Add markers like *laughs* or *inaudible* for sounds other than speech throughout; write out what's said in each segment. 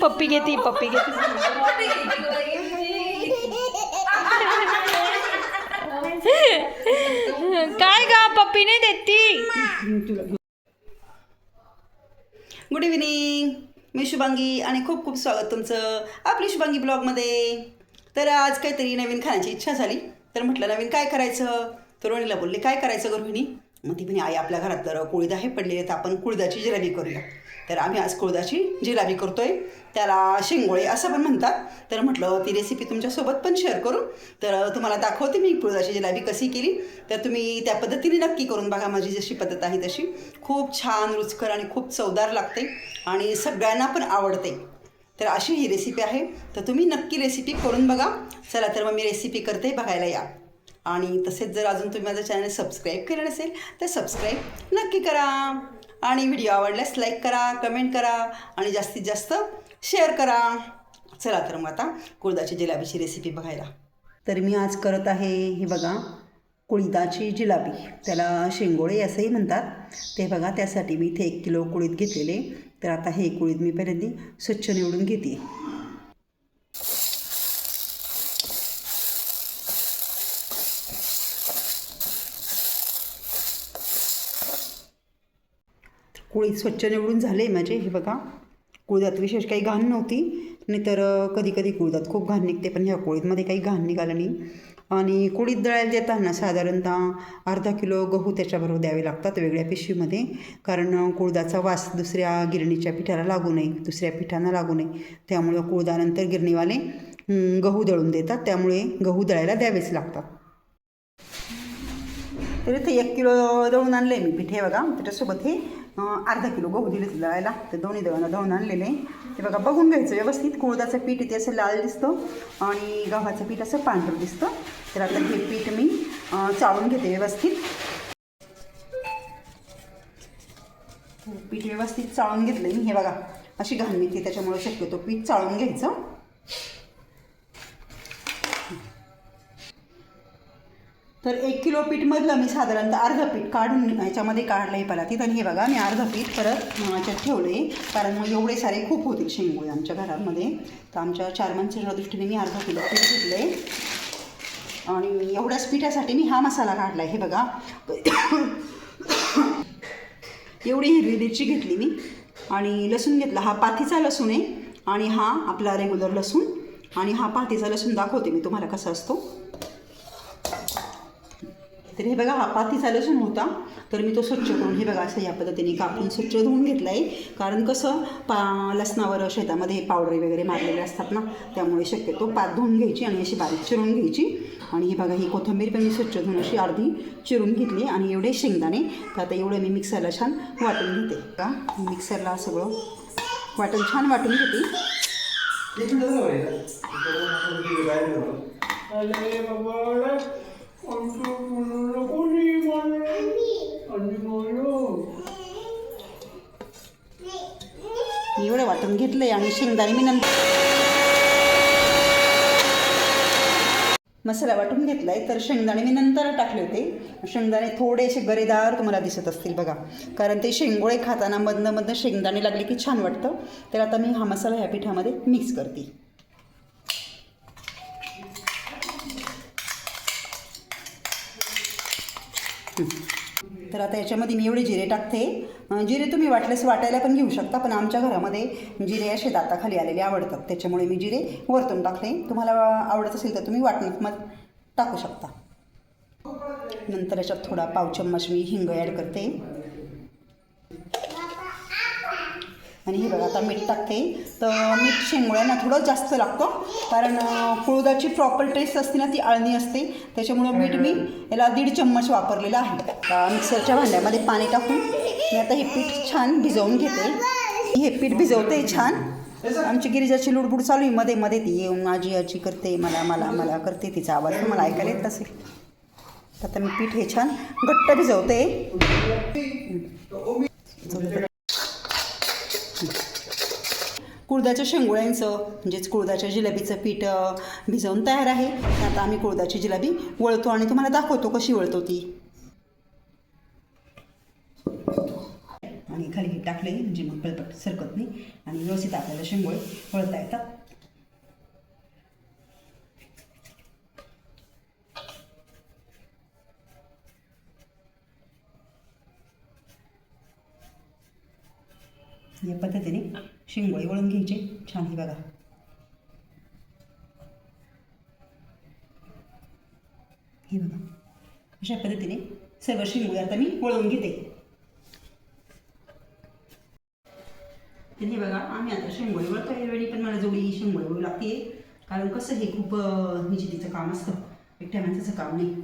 पप्पी घेते पप्पी घेते. काय गा पप्पी नाही देती गुड इव्हिनिंग मी शुभांगी आणि खूप खूप स्वागत तुमचं आपली शुभांगी ब्लॉगमध्ये. तर आज काहीतरी नवीन खाण्याची इच्छा झाली. तर म्हटलं नवीन काय करायचं? तर रोहिणीला बोलले काय करायचं गृहिणी मग ती म्हणे आई आपल्या घरात तर कुळीद हे पडलेले तर आपण कुळदाची जिलाबी करूया. तर आम्ही आज कुळदाची जिलाबी करतोय. त्याला शेंगोळे असं पण म्हणतात. तर म्हटलं ती रेसिपी तुमच्यासोबत पण शेअर करू. तर तुम्हाला दाखवते मी कुळदाची जिलाबी कशी केली. तर तुम्ही त्या पद्धतीने नक्की करून बघा. माझी जशी पद्धत आहे तशी. खूप छान रुचकर आणि खूप चवदार लागते आणि सगळ्यांना पण आवडते. तर अशी ही रेसिपी आहे. तर तुम्ही नक्की रेसिपी करून बघा. चला तर मग मी रेसिपी करते. बघायला या. आणि तसेच जर अजून तुम्ही माझं चॅनल सबस्क्राईब केलं नसेल तर सबस्क्राईब नक्की करा. आणि व्हिडिओ आवडल्यास लाईक करा कमेंट करा आणि जास्तीत जास्त शेअर करा. चला तर मग आता कुळदाची जिलाबीची रेसिपी बघायला. तर मी आज करत आहे हे बघा कुळीदाची जिलाबी. त्याला शेंगोळे असंही म्हणतात. ते बघा त्यासाठी मी इथे एक किलो कुळीत घेतलेले. तर आता हे कुळीत मी पहिल्यांदा स्वच्छ निवडून घेते. कुळीत स्वच्छ निवडून झाले माझे. हे बघा कुळदात विशेष काही घाण नव्हती. नाहीतर कधी कधी कुळदात खूप घाण निघते पण ह्या कुळीतमध्ये काही घाण निघालं नाही. आणि कुळीत दळायला देताना साधारणतः अर्धा किलो गहू त्याच्याबरोबर द्यावे लागतात वेगळ्या पिशवीमध्ये. कारण कुळदाचा वास दुसऱ्या गिरणीच्या पिठाला लागू नये दुसऱ्या पिठांना लागू नये. त्यामुळं कुळदानंतर गिरणीवाले गहू दळून देतात. त्यामुळे गहू दळायला द्यावेच लागतात. तर इथे एक किलो दळून आणले मी पिठे हे बघा त्याच्यासोबत हे अर्धा किलो गहू दिले दळायला ते दोन्ही देवांना धावून आणलेले. हे बघा बघून घ्यायचं व्यवस्थित. कुळदाचं पीठ इथे असं लाल दिसतं आणि गव्हाचं पीठ असं पांढरं दिसतं. तर आता हे पीठ मी चाळून घेते व्यवस्थित. पीठ व्यवस्थित चाळून घेतलं मी. हे बघा अशी घालणी निघते त्याच्यामुळे शक्यतो पीठ चाळून घ्यायचं. तर एक किलो पीठमधलं मी साधारणतः अर्ध पीठ काढून याच्यामध्ये काढलं आहे परातीत आणि हे बघा मी अर्ध पीठ परत याच्यात ठेवले कारण मग एवढे सारे खूप होतील शेंगोळे आमच्या घरामध्ये. तर आमच्या चार माणसाच्या दृष्टीने मी अर्धा किलो पीठ घेतले आणि एवढ्याच पिठासाठी मी हा मसाला काढला आहे हे बघा. एवढी हिरवी मिरची घेतली मी. आणि लसूण घेतला. हा पाथीचा लसूण आहे. आणि हा आपला रेग्युलर लसूण. आणि हा पाथीचा लसूण दाखवते मी तुम्हाला कसा असतो. तर हे बघा हा पातीचा लसूण होता तर मी तो स्वच्छ करून हे बघा असं या पद्धतीने कापून स्वच्छ धुवून घेतला आहे कारण कसं पा लसणावर शेतामध्ये हे पावडरी वगैरे मारलेले असतात ना त्यामुळे शक्यतो पात धुवून घ्यायची आणि अशी बारीक चिरून घ्यायची. आणि हे बघा ही कोथिंबीर पण मी स्वच्छ धुवून अशी अर्धी चिरून घेतली आणि एवढे शेंगदाणे तर आता एवढं मी मिक्सरला छान वाटून घेते. का मिक्सरला सगळं वाटून छान वाटून घेते अरे बाबा आमचं मुलं कोणी मला आणि मला मी एवढं वाटून घेतलं आहे आणि शेंगदाणे मी नंतर मसाला वाटून घेतला आहे तर शेंगदाणे मी नंतर टाकले होते. शेंगदाणे थोडेसे गरेदार तुम्हाला दिसत असतील बघा. कारण ते शेंगोळे खाताना मधनं मधनं शेंगदाणे लागले की छान वाटतं. तर आता मी हा मसाला ह्या पिठामध्ये मिक्स करते. तर आता याच्यामध्ये मी एवढे जिरे टाकते. जिरे तुम्ही वाटल्यास वाटायला पण घेऊ शकता पण आमच्या घरामध्ये जिरे असे दाताखाली आलेले आवडतात. त्याच्यामुळे मी जिरे वरतून टाकते तुम्हाला आवडत असेल तर तुम्ही वाटणीत मग टाकू शकता. नंतर याच्यात थोडा पाव चम्मच मी हिंग ॲड करते. आणि हे बघा आता मीठ टाकते. तर मीठ शेंगोळ्यांना थोडं जास्त लागतं. कारण कुळदाची प्रॉपर टेस्ट असते ना ती आळणी असते. त्याच्यामुळं मीठ मी याला दीड चम्मच वापरलेलं आहे. मिक्सरच्या भांड्यामध्ये पाणी टाकून मी आता हे पीठ छान भिजवून घेते. हे पीठ भिजवते छान. आमची गिरिजाची लुडबुड चालू आहे. मध्ये मध्ये ती येऊन आजी आजी करते मला मला मला करते तिचा आवाज. मला ऐकायला येत असेल. आता मी पीठ हे छान घट्ट भिजवते. कुळदाच्या शेंगोळ्यांचं म्हणजेच कुळदाच्या जिलेबीचं पीठ भिजवून तयार आहे. आता आम्ही कुळदाची जिलेबी वळतो आणि तुम्हाला दाखवतो कशी वळतो ती. आणि खाली हे टाकले म्हणजे मग पळपट सरकत नाही. आणि व्यवस्थित आपल्याला शेंगोळे वळता येतात. या पद्धतीने शेंगोळे वळून घ्यायचे. छान हे बघा. हे बघा. अशा पद्धतीने सर्व शेंगोळे आता मी वळवून घेते. तर हे बघा आम्ही आता शेंगोळे वळतो. वेळी पण मला जोडी शेंगोळे वळू लागते कारण कसं हे खूप अं, निश्चितीचं काम असतं. एकट्या माणसाचं काम नाही.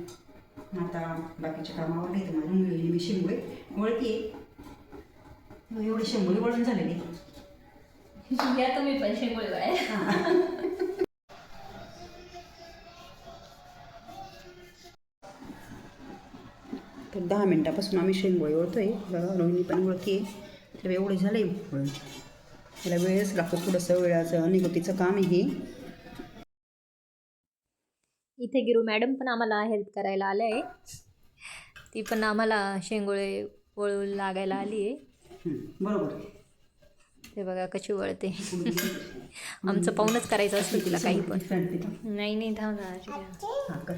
आता बाकीच्या कामावर नाही तर माझ्या मुलीने मी शेंगोळे वळते एवढे शेंगोळे वळून झालेले. या तुम्ही पण शेंगोळे तर दहा मिनटापासून आम्ही शेंगोळे वळतोय बघा रोहिणी पण वळते तर एवढे झाले त्याला वेळच लागतो थोडंसं वेळाचं निगोटीचं काम आहे हे इथे गिरू मॅडम पण आम्हाला हेल्प करायला आल्या आहे ती पण आम्हाला शेंगोळे वळू लागायला आली आहे. हं, बरोबर. ते बघा कशी वळते. *laughs* आमचं पाहूनच करायचं असतं तिला काही पण? नाही नाही. हा कर.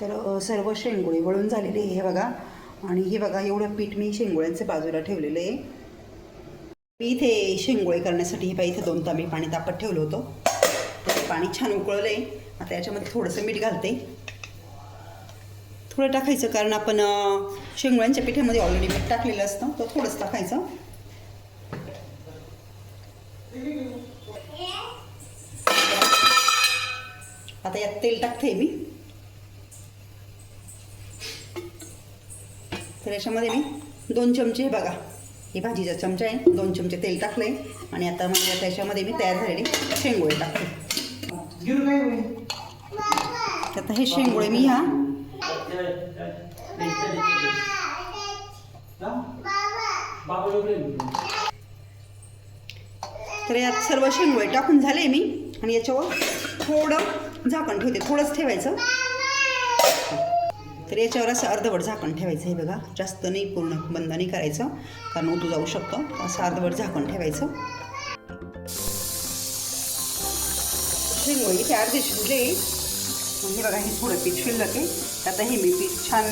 तर सर्व शेंगोळे वळून झालेले आहे हे बघा. आणि हे बघा एवढं पीठ मी शेंगोळ्यांचं बाजूला ठेवलेलं आहे. मी इथे शेंगोळे करण्यासाठी हे पाहिजे इथे दोन तांबे पाणी तापत ठेवलं होतं. तर ते पाणी छान उकळलं आहे आता याच्यामध्ये थोडंसं मीठ घालते. थोडं टाकायचं कारण आपण शेंगोळ्यांच्या पिठामध्ये ऑलरेडी मीठ टाकलेलं असतं तर थोडंच टाकायचं. आता यात तेल टाकते मी. तर याच्यामध्ये मी दोन चमचे हे बघा हे भाजीचा चमचा आहे दोन चमचे तेल टाकले आणि आता मग या त्याच्यामध्ये मी तयार झालेले शेंगोळे टाकते. आता हे शेंगोळे मी ह्या तर यात सर्व शेंगोळे टाकून झाले मी आणि याच्यावर थोडं झाकण ठेवते. थोडंच ठेवायचं. तर याच्यावर असं अर्धवट झाकण ठेवायचं हे बघा. जास्त नाही पूर्ण बंद नाही करायचं. कारण उतू जाऊ शकतं. असं अर्धवट झाकण ठेवायचं. शेंगोळे इथे अर्धे शिजले. म्हणजे बघा हे थोडं पीठ शिल्लक आहे. आता हे मी पीठ छान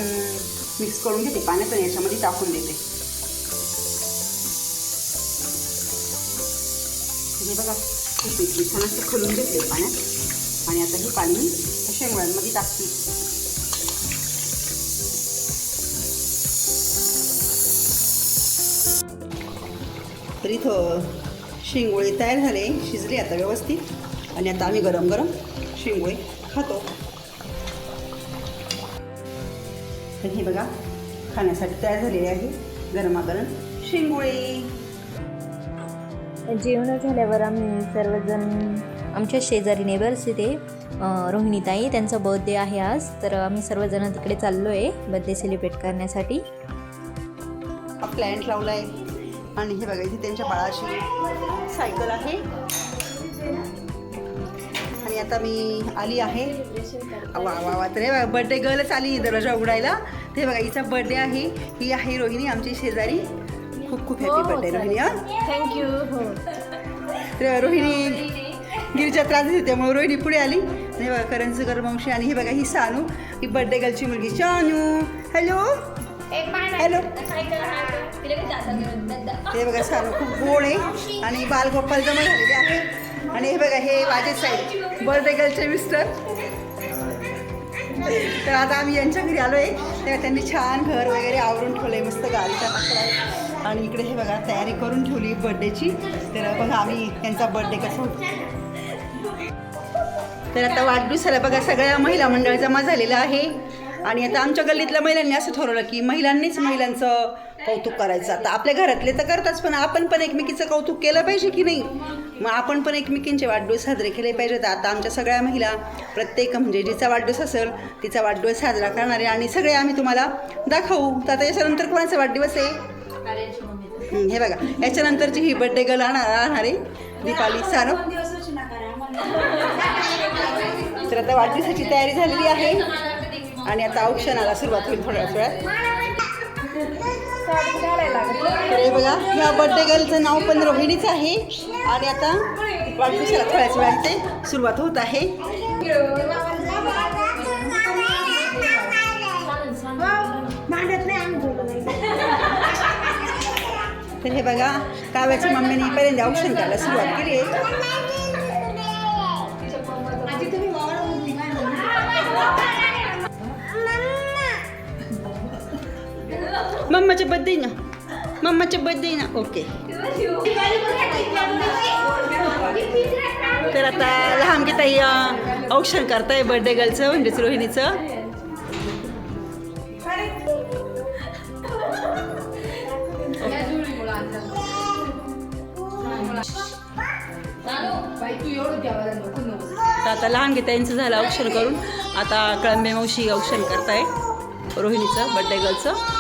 मिक्स करून घेते पाण्यात आणि याच्यामध्ये टाकून देते. हे बघा हे पीठ मी छान असं खोलून घेतले पाण्यात. आणि आता हे पाणी मी शेंगळ्यांमध्ये टाकते. तर इथं शेंगोळे तयार झाले शिजले आता व्यवस्थित. आणि आता आम्ही गरम गरम शेंगोळे खातो. तर हे बघा खाण्यासाठी तयार झालेले आहे गरमागरम शेंगोळे. जेवण झाल्यावर आम्ही सर्वजण आमच्या शेजारी नेबर्स इथे रोहिणीताई त्यांचा बर्थडे आहे आज. तर आम्ही सर्वजण तिकडे चाललो आहे बर्थडे सेलिब्रेट करण्यासाठी. हा प्लॅन्ट लावला आहे आणि हे बघा इथे त्यांच्या बाळाची सायकल आहे. आणि आता मी आली आहे. वा वा वा. तर बर्थडे गर्लच आली दरवाजा उघडायला. ते बघा हिचा बर्थडे आहे. ही आहे रोहिणी आमची शेजारी. खूप खूप हॅपी बर्थडे रोहिणी हा. थँक्यू हो. तर रोहिणी गिरीच्या त्रास देते त्यामुळे रोहिणी पुढे आली. आणि हे बघा करणचं मावशी आणि हे बघा ही सानू ही बर्थडे गर्लची मुलगी चानू हॅलो हॅलो हे बघा सानू खूप गोड आहे. आणि बालगोपाल जमा झालेले आहे. आणि हे बघा हे माझे साहेब बर्थडे गर्लचे मिस्टर तर आता आम्ही यांच्या घरी आलो आहे तेव्हा त्यांनी छान घर वगैरे आवरून ठेवलं आहे मस्त गाडीचा कचरा आणि इकडे हे बघा तयारी करून ठेवली बर्थडेची तर बघा आम्ही त्यांचा बर्थडे कसा होतो. तर आता वाढदिवसाला बघा सगळ्या महिला मंडळ जमा झालेला आहे. आणि आता आमच्या गल्लीतल्या महिलांनी असं ठरवलं की महिलांनीच महिलांचं कौतुक करायचं. आता आपल्या घरातले तर करताच पण आपण पण एकमेकीचं कौतुक केलं पाहिजे की नाही? मग आपण पण एकमेकींचे वाढदिवस साजरे केले पाहिजेत. आता आमच्या सगळ्या महिला प्रत्येक म्हणजे जिचा वाढदिवस असेल तिचा वाढदिवस साजरा करणारे. आणि सगळे आम्ही तुम्हाला दाखवू. तर आता याच्यानंतर कोणाचा वाढदिवस आहे? हे बघा. याच्यानंतरची ही बर्थडे गर्ल राहणार आणणार आहे दीपाली सारो. तर आता वाढदिवसाची तयारी झालेली आहे. आणि आता औक्षणाला सुरुवात होईल थोड्याच वेळात. तर बघा ह्या बर्थडे गर्लचं नाव पण रोहिणीच आहे. आणि आता वाढदिवसाला थोड्याच वेळात ते सुरुवात होत आहे. तर हे बघा काव्याच्या मम्मीने पहिल्यांदा औक्षण करायला सुरुवात केली आहे. मम्माचे बर्थडे ना? मम्माचे बर्थडे ना? ओके तर आता लहान ताई औक्षण करताय बर्थडे गर्लचं म्हणजेच रोहिणीचं. तर आता लहान गीताईंचं झालं औक्षण करून. आता कळंबे मावशी औक्षण करताय रोहिणीचं बर्थडे गर्लचं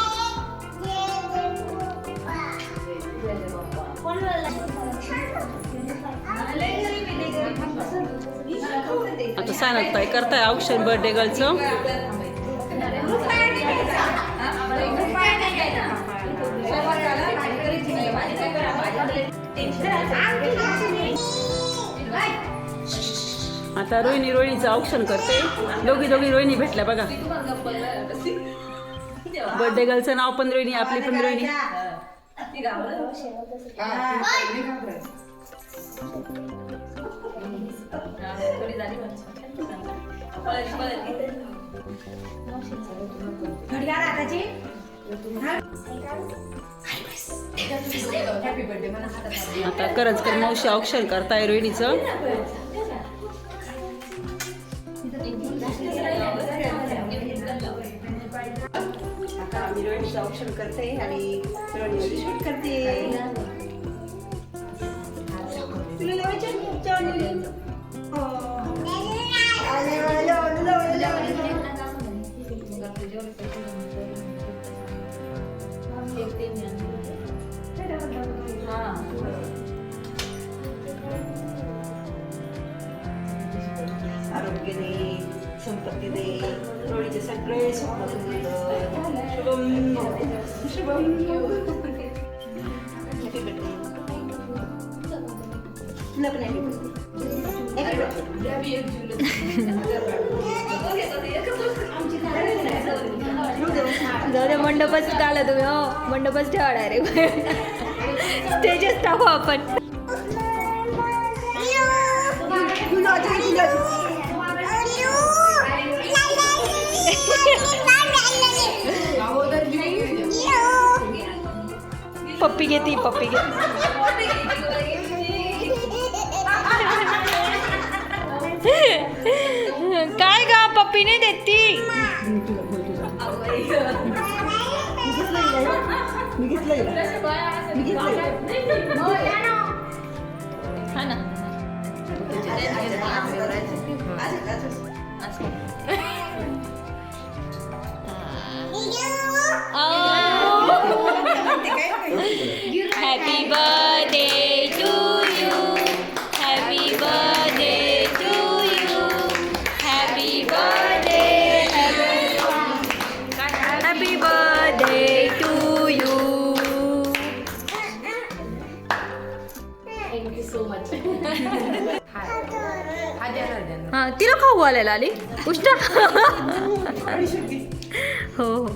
सांगत ताई करताय औक्षण बर्थडे गर्लचं आता रोहिणी रोहिणीचं औक्षण करते. दोघी दोघी रोहिणी भेटल्या बघा. बर्थडे गर्लचं नाव पण रोहिणी आपली पण रोहिणी. आता करंजकर मावशी औक्षण करताय रोहिणीचं. औक्षण करते आणि शूट करते. तुला आरोग्य दे संपत्ती दे रोडीचे सगळे स्वप्न शुभम. शुभम. जाऊ दे मंडपच काढला तुम्ही हो. मंडपच ठेवा डायरेक्ट स्टेजेस टाकू आपण. पप्पी घेते पप्पी घेते. काय गा पप्पी नाही देत ती? मी घेतलं हिला. मी हा तिला खाऊ आलेला आली उष्टा हो हो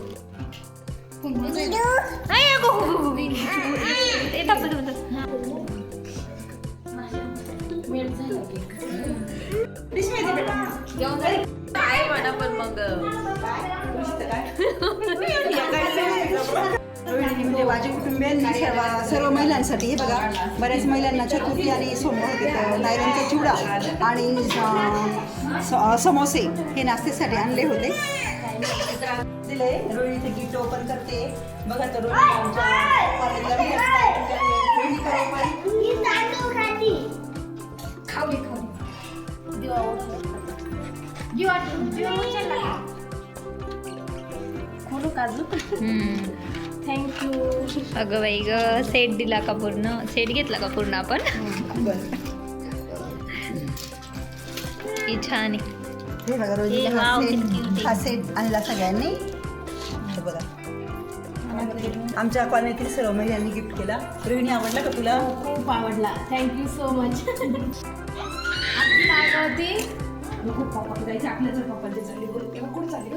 नाही, अगं, रोहिणी म्हणजे माझ्या कुटुंबियांनी सर्व सर्व महिलांसाठी हे बघा बऱ्याच महिलांना चतुर्थी आणि सोमवार नायरांचा चिवडा आणि समोसे हे नाश्त्यासाठी आणले होते. दिले रोहिणीचं गिफ्ट ओपन करते. बघा तर रोहिणी आमच्या कॉलेजला भेटते. Open. अगं बाई ग सेट दिला का पूर्ण? सेट घेतला का पूर्ण आपण? बरं. ही छान आहे. हे बघा रोजी ए, हा सेट. हा आणला सगळ्यांनी. हे बघा. आमच्या कॉलनीतील सर्व महिलांनी गिफ्ट केला. रोहिणी आवडला का तुला? खूप आवडला. थँक्यू सो मच आपली नाव काय होती खूप पप्पा आपल्या जर पप्पांचे चालली कुठे चालली